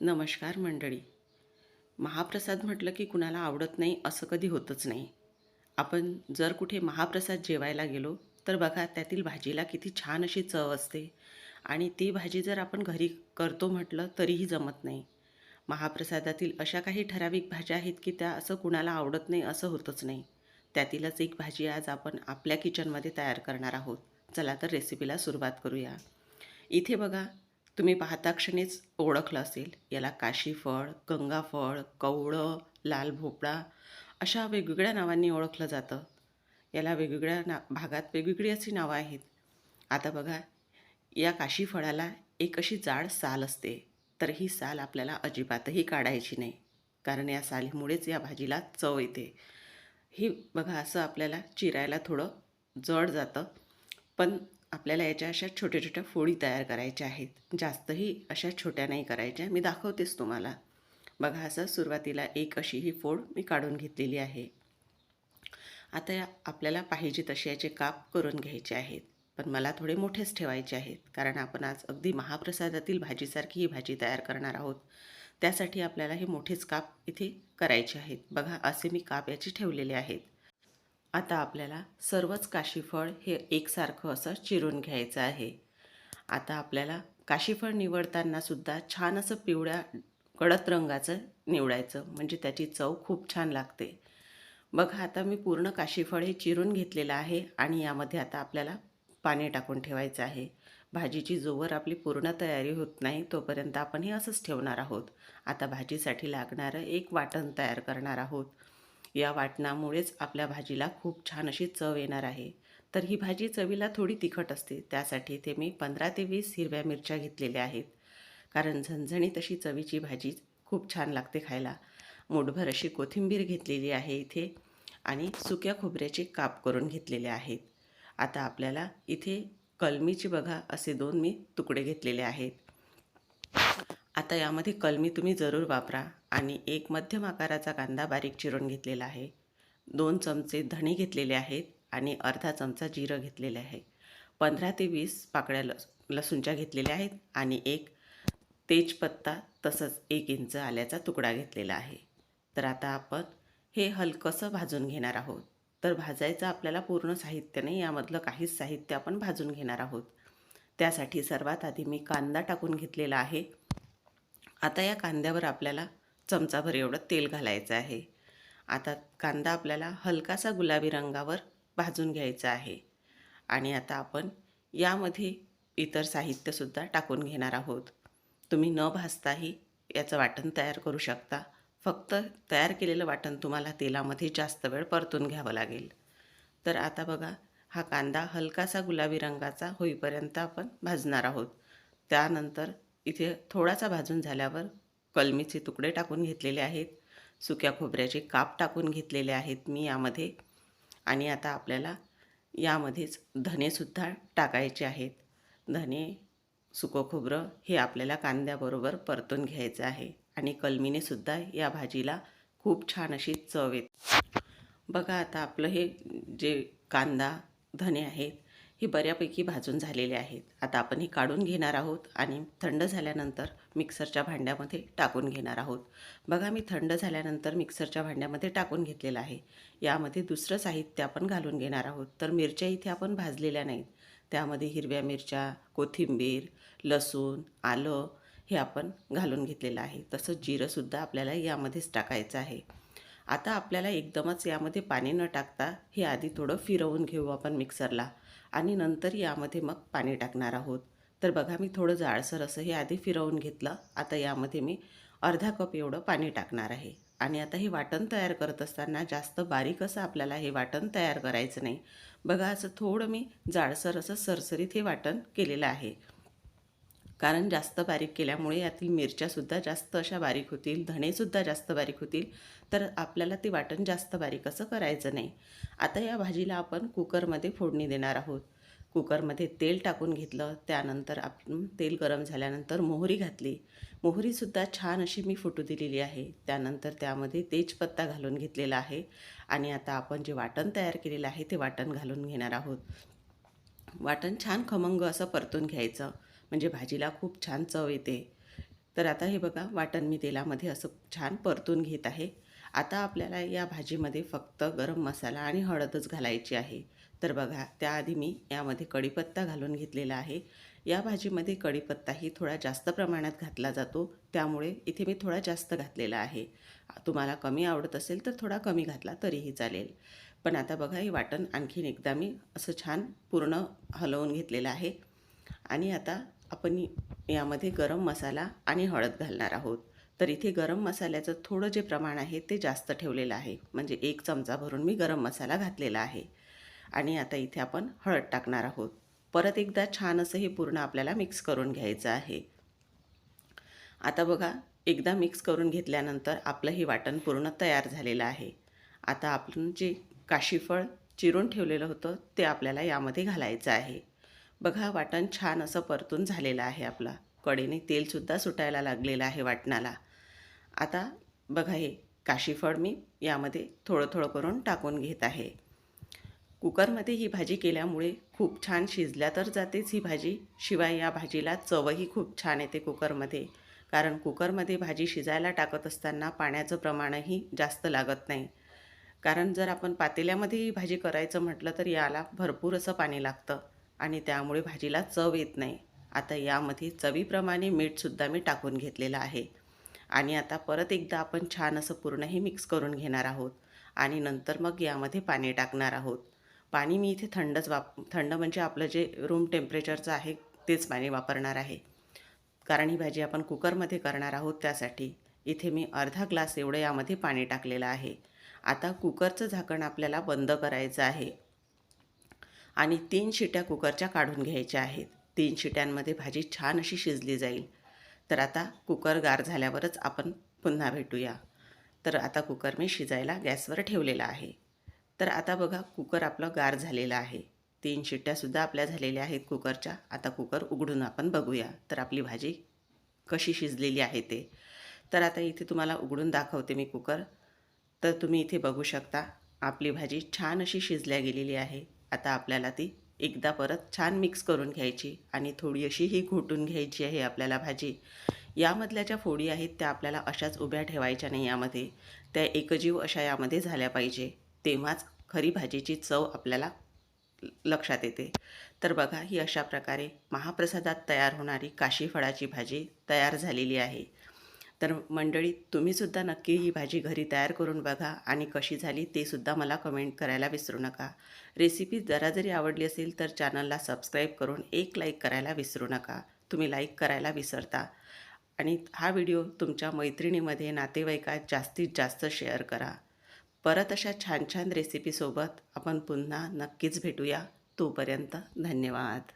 नमस्कार मंडळी. महाप्रसाद म्हटलं की कुणाला आवडत नाही असं कधी होतच नाही. आपण जर कुठे महाप्रसाद जेवायला गेलो तर बघा त्यातील भाजीला किती छान अशी चव असते. आणि ती भाजी जर आपण घरी करतो म्हटलं तरीही जमत नाही. महाप्रसादातील अशा काही ठराविक भाज्या आहेत की त्या असं कुणाला आवडत नाही असं होतच नाही. त्यातीलच एक भाजी आज आपण आपल्या किचनमध्ये तयार करणार आहोत. चला तर रेसिपीला सुरुवात करूया. इथे बघा तुम्ही पाहता क्षणीच ओळखलं असेल. याला काशीफळ गंगाफळ कवळं लाल भोपळा अशा वेगवेगळ्या नावांनी ओळखलं जातं. याला वेगवेगळ्या ना भागात वेगवेगळी अशी नावं आहेत. आता बघा या काशीफळाला एक अशी जाड साल असते तर ही साल आपल्याला अजिबातही काढायची नाही कारण या सालीमुळेच या भाजीला चव येते. ही बघा असं आपल्याला चिरायला थोडं जड जातं पण आपल्याला याच्या अशा छोट्या छोट्या फोडी तयार करायच्या आहेत. जास्तही अशा छोट्या नाही करायच्या. मी दाखवतेच तुम्हाला. बघा असं सुरुवातीला एक अशी ही फोड मी काढून घेतलेली आहे. आता या आपल्याला पाहिजे तसे याचे काप करून घ्यायचे आहेत. पण मला थोडे मोठेच ठेवायचे आहेत. कारण आपण आज अगदी महाप्रसादातील भाजीसारखी ही भाजी तयार करणार आहोत. त्यासाठी आपल्याला हे मोठेच काप इथे करायचे आहेत. बघा असे मी काप याचे ठेवलेले आहेत. आता आपल्याला सर्वच काशीफळ हे एकसारखं असं चिरून घ्यायचं आहे. आता आपल्याला काशीफळ निवडताना सुद्धा छान असं पिवळ्या गडद रंगाचं निवडायचं म्हणजे त्याची चव खूप छान लागते. बघा आता मी पूर्ण काशीफळ हे चिरून घेतलेलं आहे आणि यामध्ये आता आपल्याला पाणी टाकून ठेवायचं आहे. भाजीची जोवर आपली पूर्ण तयारी होत नाही तोपर्यंत आपण हे असंच ठेवणार आहोत. आता भाजीसाठी लागणारं एक वाटण तयार करणार आहोत. या वाटणामुळेच आपल्या भाजीला खूप छान अशी चव येणार आहे. तर ही भाजी चवीला थोडी तिखट असते. त्यासाठी इथे मी पंधरा ते वीस हिरव्या मिरच्या घेतलेल्या आहेत. कारण झणझणीत अशी चवीची भाजी खूप छान लागते खायला. मोठभर अशी कोथिंबीर घेतलेली आहे इथे आणि सुक्या खोबऱ्याचे काप करून घेतलेले आहेत. आता आपल्याला इथे कलमीची बघा असे दोन मी तुकडे घेतलेले आहेत. आता यामध्ये कलमी तुम्ही जरूर वापरा. आणि एक मध्यम आकाराचा कांदा बारीक चिरून घेतलेला आहे. दोन चमचे धणे घेतलेले आहेत आणि अर्धा चमचा जिरं घेतलेले आहे. पंधरा ते वीस पाकळ्या लस लसूणच्या घेतलेल्या आहेत आणि एक तेजपत्ता तसंच एक इंच आल्याचा तुकडा घेतलेला आहे. तर आता आपण हे हलकंसं भाजून घेणार आहोत. तर भाजायचं आपल्याला पूर्ण साहित्य नाही यामधलं काहीच साहित्य आपण भाजून घेणार आहोत. त्यासाठी सर्वात आधी मी कांदा टाकून घेतलेला आहे. आता या कांद्यावर आपल्याला चमचाभर एवढं तेल घालायचं आहे. आता कांदा आपल्याला हलकासा गुलाबी रंगावर भाजून घ्यायचा आहे. आणि आता आपण यामध्ये इतर साहित्यसुद्धा टाकून घेणार आहोत. तुम्ही न भाजताही याचं वाटण तयार करू शकता. फक्त तयार केलेलं वाटण तुम्हाला तेलामध्ये जास्त वेळ परतून घ्यावं लागेल. तर आता बघा हा कांदा हलकासा गुलाबी रंगाचा होईपर्यंत आपण भाजणार आहोत. त्यानंतर इथे थोडासा भाजून झाल्यावर कलमीचे तुकडे टाकून घेतलेले आहेत. सुक्या खोबऱ्याचे काप टाकून घेतलेले आहेत मी यामध्ये. आणि आता आपल्याला यामध्येच धनेसुद्धा टाकायचे आहेत. धने सुकं खोबरं हे आपल्याला कांद्याबरोबर परतून घ्यायचं आहे. आणि कलमीने सुद्धा या भाजीला खूप छान अशी चव येते. बघा आता आपलं हे जे कांदा धने आहेत हे बऱ्यापैकी भाजून झालेले आहेत. आता आपण हे काढून घेणार आहोत आणि थंड झाल्यानंतर मिक्सरच्या भांड्यामध्ये टाकून घेणार आहोत. बघा मी थंड झाल्यानंतर मिक्सरच्या भांड्यामध्ये टाकून घेतलेलं आहे. यामध्ये दुसरं साहित्य आपण घालून घेणार आहोत. तर मिरच्या इथे आपण भाजलेल्या नाहीत. त्यामध्ये हिरव्या मिरच्या कोथिंबीर लसूण आलं हे आपण घालून घेतलेलं आहे. तसंच जिरंसुद्धा आपल्याला यामध्येच टाकायचं आहे. आता आपल्याला एकदमच यामध्ये पाणी न टाकता हे आधी थोडं फिरवून घेऊ आपण मिक्सरला. आणि नंतर यामध्ये मग पाणी टाकणार आहोत. तर बघा मी थोडं जाळसर असं हे आधी फिरवून घेतलं. आता यामध्ये मी अर्धा कप एवढं पाणी टाकणार आहे. आणि आता हे वाटण तयार करत असताना जास्त बारीक असं आपल्याला हे वाटण तयार करायचं नाही. बघा असं थोडं मी जाडसर असं सरसरीत हे वाटण केलेलं आहे. कारण जास्त बारीक केल्यामुळे यातील मिरच्यासुद्धा जास्त अशा बारीक होतील धणेसुद्धा जास्त बारीक होतील. तर आपल्याला ते वाटण जास्त बारीक असं करायचं नाही. आता या भाजीला आपण कुकरमध्ये फोडणी देणार आहोत. कुकरमध्ये तेल टाकून घेतलं त्यानंतर आपण तेल गरम झाल्यानंतर मोहरी घातली. मोहरीसुद्धा छान अशी मी फुटू दिलेली आहे. त्यानंतर त्यामध्ये तेजपत्ता घालून घेतलेला आहे. आणि आता आपण जे वाटण तयार केलेलं आहे ते वाटण घालून घेणार आहोत. वाटण छान खमंग असं परतून घ्यायचं. म्हणजे भाजीला खूप छान चव येते. तर आता हे बघा वाटण मी तेलामध्ये असं छान परतून घेत आहे. आता आपल्याला या भाजीमध्ये फक्त गरम मसाला आणि हळदच घालायची आहे. तर बघा त्याआधी मी यामध्ये कढीपत्ता घालून घेतलेला आहे. या भाजीमध्ये कढीपत्ताही थोडा जास्त प्रमाणात घातला जातो. त्यामुळे इथे मी थोडा जास्त घातलेला आहे. तुम्हाला कमी आवडत असेल तर थोडा कमी घातला तरीही चालेल. पण आता बघा हे वाटण आणखीन एकदा मी असं छान पूर्ण हलवून घेतलेलं आहे. आणि आता आपण यामध्ये गरम मसाला आणि हळद घालणार आहोत. तर इथे गरम मसाल्याचं थोडं जे प्रमाण आहे ते जास्त ठेवलेलं आहे. म्हणजे एक चमचा भरून मी गरम मसाला घातलेला आहे. आणि आता इथे आपण हळद टाकणार आहोत. परत एकदा छान असं हे पूर्ण आपल्याला मिक्स करून घ्यायचं आहे. आता बघा एकदा मिक्स करून घेतल्यानंतर आपलं हे वाटण पूर्ण तयार झालेलं आहे. आता आपण जे काशीफळ चिरून ठेवलेलं होतं ते आपल्याला यामध्ये घालायचं आहे. बघा वाटण छान असं परतून झालेलं आहे आपला. कडेने तेलसुद्धा सुटायला लागलेलं आहे वाटणाला. आता बघा हे काशीफळ मी यामध्ये थोडं थोडं करून टाकून घेत आहे. कुकरमध्ये ही भाजी केल्यामुळे खूप छान शिजल्या तर जातेच ही भाजी. शिवाय या भाजीला चवही खूप छान येते कुकरमध्ये. कारण कुकरमध्ये भाजी शिजायला टाकत असताना पाण्याचं प्रमाणही जास्त लागत नाही. कारण जर आपण पातेल्यामध्ये ही भाजी करायचं म्हटलं तर याला भरपूर असं पाणी लागतं. आणि त्यामुळे भाजीला चव येत नाही. आता यामध्ये चवीप्रमाणे मीठसुद्धा मी टाकून घेतलेलं आहे. आणि आता परत एकदा आपण छान असं पूर्ण हे मिक्स करून घेणार आहोत. आणि नंतर मग यामध्ये पाणी टाकणार आहोत. पाणी मी इथे थंडच वाप थंड म्हणजे आपलं जे रूम टेम्परेचरचं आहे तेच पाणी वापरणार आहे. कारण ही भाजी आपण कुकरमध्ये करणार आहोत त्यासाठी. इथे मी अर्धा ग्लास एवढं यामध्ये पाणी टाकलेलं आहे. आता कुकरचं झाकण आपल्याला बंद करायचं आहे. आणि तीन शिट्या कुकरच्या काढून घ्यायच्या आहेत. तीन शिट्यांमध्ये भाजी छान अशी शिजली जाईल. तर आता कुकर गार झाल्यावरच आपण पुन्हा भेटूया. तर आता कुकर मी शिजायला गॅसवर ठेवलेला आहे. तर आता बघा कुकर आपलं गार झालेलं आहे. तीन शिट्ट्यासुद्धा आपल्या झालेल्या आहेत कुकरच्या. आता कुकर उघडून आपण बघूया. तर आपली भाजी कशी शिजलेली आहे ते. तर आता इथे तुम्हाला उघडून दाखवते मी कुकर. तर तुम्ही इथे बघू शकता. आपली भाजी छान अशी शिजल्या गेलेली आहे. आता आपल्याला ती एकदा परत छान मिक्स करून घ्यायची आणि थोडी अशी ही घोटून घ्यायची आहे आपल्याला भाजी. यामधल्या ज्या फोडी आहेत त्या आपल्याला अशाच उभ्या ठेवायच्या नाही यामध्ये. त्या एकजीव अशा यामध्ये झाल्या पाहिजे. तेव्हाच खरी भाजीची चव आपल्याला लक्षात येते. तर बघा ही अशा प्रकारे महाप्रसादात तयार होणारी काशी फळाची भाजी तयार झालेली आहे. तर मंडळी तुम्हीसुद्धा नक्की ही भाजी घरी तयार करून बघा आणि कशी झाली ते सुद्धा मला कमेंट करायला विसरू नका. रेसिपी जरा जरी आवडली असेल तर चॅनलला सबस्क्राईब करून एक लाईक करायला विसरू नका. तुम्ही लाईक करायला विसरता. आणि हा व्हिडिओ तुमच्या मैत्रिणीमध्ये नातेवाईकात जास्तीत जास्त शेअर करा. परत अशा छान छान रेसिपीसोबत आपण पुन्हा नक्कीच भेटूया. तोपर्यंत धन्यवाद.